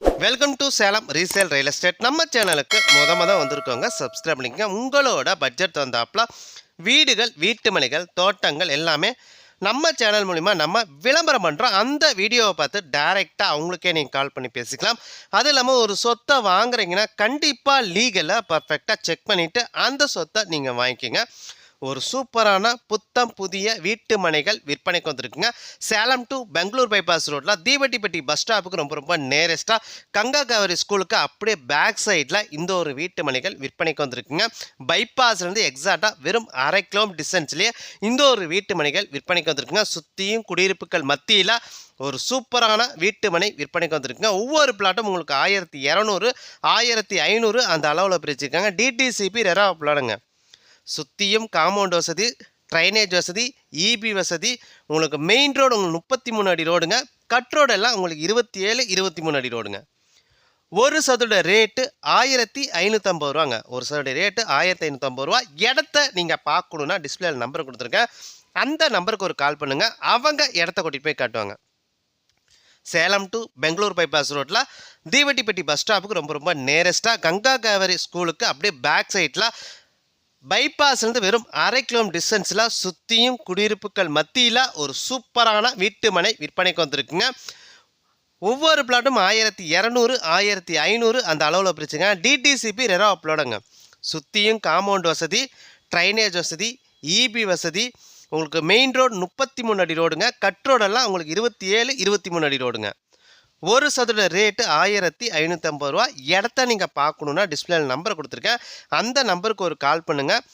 Welcome to Salem resale real estate நம்ம சேனலுக்கு முத முத வந்திருக்கோங்க. சப்ஸ்கிரைப் பண்ணிக்கங்க. உங்களோட பட்ஜெட் வந்தாப்புல வீடுகள் வீட்டு மனைகள் தோட்டங்கள் எல்லாமே நம்ம சேனல் மூலிமா நம்ம விளம்பரம் பண்ணுறோம் அந்த வீடியோவை பார்த்து டைரெக்டாக அவங்களுக்கே நீங்கள் கால் பண்ணி பேசிக்கலாம். அது இல்லாமல் ஒரு சொத்தை வாங்குறீங்கன்னா கண்டிப்பாக லீகலாக பர்ஃபெக்டாக செக் பண்ணிவிட்டு அந்த சொத்தை நீங்கள் வாங்கிக்கிங்க. ஒரு சூப்பரான புத்தம் புதிய வீட்டு மனைகள் விற்பனைக்கு வந்திருக்குங்க. சேலம் டு பெங்களூர் பைபாஸ் ரோட்டில் தீவட்டிப்பட்டி பஸ் ஸ்டாப்புக்கு ரொம்ப ரொம்ப நேரஸ்ட்டாக கங்கா கவரி ஸ்கூலுக்கு அப்படியே பேக் சைடில் இந்த ஒரு வீட்டு மனைகள் விற்பனைக்கு வந்திருக்குங்க. பைபாஸ்லேருந்து எக்ஸாக்டாக வெறும் அரை கிலோமீட்டர் டிஸ்டன்ஸ்லேயே இந்த ஒரு வீட்டு மனைகள் விற்பனைக்கு வந்திருக்குங்க. சுற்றியும் குடியிருப்புகள் மத்தியில் ஒரு சூப்பரான வீட்டு மனை விற்பனைக்கு வந்திருக்குங்க. ஒவ்வொரு பிளாட்டும் உங்களுக்கு ஆயிரத்தி இரநூறு ஆயிரத்தி ஐநூறு அந்த அளவில் பிரிச்சுருக்காங்க. டிடிசிபி ரெரா பிளாடுங்க சுற்றியும் காம்பவுண்ட் வசதி ட்ரைனேஜ் வசதி இபி வசதி. உங்களுக்கு மெயின் ரோடு உங்களுக்கு முப்பத்தி மூணு அடி ரோடுங்க கட் ரோடெல்லாம் உங்களுக்கு இருபத்தி ஏழு இருபத்தி மூணு அடி ரோடுங்க ஒரு சதுட ரேட்டு ஆயிரத்தி ஐநூற்றம்பது ரூபாங்க. ஒரு சதுர ரேட்டு ஆயிரத்தி ஐநூற்றம்பது ரூபா. இடத்த நீங்கள் பார்க்கணுன்னா டிஸ்பிளேல நம்பர் கொடுத்துருக்கேன் அந்த நம்பருக்கு ஒரு கால் பண்ணுங்கள் அவங்க இடத்த கூட்டிகிட்டு போய் காட்டுவாங்க. சேலம் டு பெங்களூர் பைபாஸ் ரோட்டில் தீவட்டிப்பட்டி பஸ் ஸ்டாப்புக்கு ரொம்ப ரொம்ப நேரஸ்ட்டாக கங்கா காவேரி ஸ்கூலுக்கு அப்படியே பேக் சைடில் பைபாஸ்லேருந்து வெறும் அரை கிலோமீட்டர் டிஸ்டன்ஸில் சுற்றியும் குடியிருப்புகள் மத்தியில் ஒரு சூப்பரான வீட்டு மனை விற்பனைக்கு வந்திருக்குங்க. ஒவ்வொரு பிளாட்டும் ஆயிரத்தி இரநூறு ஆயிரத்தி ஐநூறு அந்த அளவில் பிரிச்சுங்க. டிடிசிபி ரெரா அப்லோடுங்க சுற்றியும் காம்பவுண்ட் வசதி ட்ரைனேஜ் வசதி இபி வசதி. உங்களுக்கு மெயின் ரோடு முப்பத்தி மூணு அடி ரோடுங்க கட் ரோடெல்லாம் உங்களுக்கு இருபத்தி ஏழு இருபத்தி மூணு அடி ரோடுங்க ஒரு சதுர ரேட்டு ஆயிரத்தி ஐநூற்றம்பது ரூபா இடத்த நீங்கள் பார்க்கணுன்னா டிஸ்பிளேல நம்பர் கொடுத்துருக்கேன். அந்த நம்பருக்கு ஒரு கால் பண்ணுங்கள்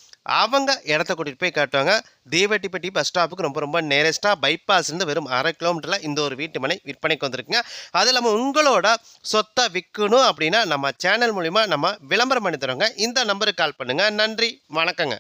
அவங்க இடத்த கூட்டிகிட்டு போய் காட்டுவாங்க. தீவட்டிப்பட்டி பஸ் ஸ்டாப்புக்கு ரொம்ப ரொம்ப நேரஸ்ட்டாக பைபாஸ்லேருந்து வெறும் அரை கிலோமீட்டரில் இந்த ஒரு வீட்டு மனை விற்பனைக்கு வந்திருக்குங்க. அது இல்லாமல் உங்களோட சொத்தை விற்கணும் அப்படின்னா நம்ம சேனல் மூலிமா நம்ம விளம்பரம் பண்ணி தரோங்க இந்த நம்பருக்கு கால் பண்ணுங்கள் நன்றி. வணக்கங்க.